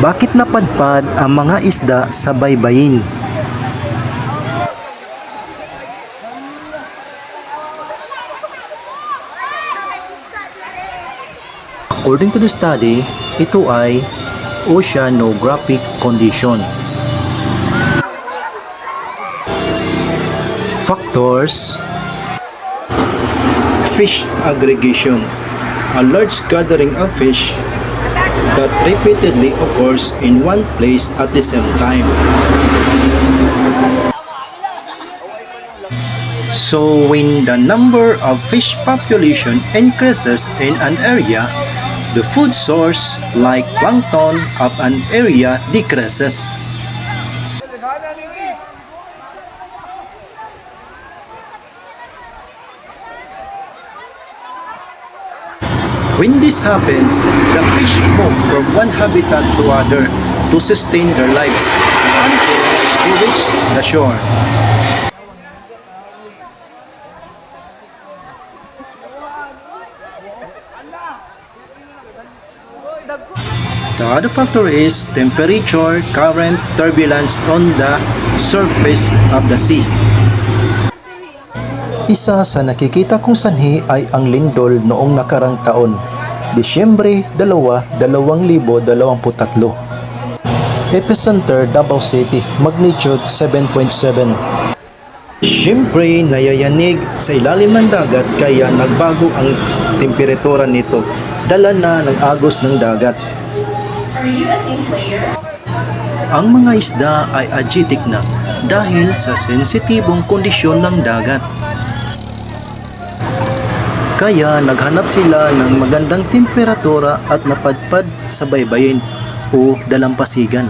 Bakit napadpad ang mga isda sa baybayin? According to the study, ito ay oceanographic condition. Factors Fish aggregation A large gathering of fish that repeatedly occurs in one place at the same time. So when the number of fish population increases in an area, the food source like plankton of an area decreases. When this happens, the fish move from one habitat to other to sustain their lives until they reach the shore. The other factor is temperature, current, turbulence on the surface of the sea. Isa sa nakikita kong sanhi ay ang lindol noong nakarang taon, Disyembre 2, 2023. Epicenter Davao City, magnitude 7.7. Siyempre, nayayanig sa ilalim ng dagat kaya nagbago ang temperatura nito. Dala na ng agos ng dagat. Ang mga isda ay agitic na dahil sa sensitibong kondisyon ng dagat. Kaya naghanap sila ng magandang temperatura at napadpad sa baybayin o dalampasigan.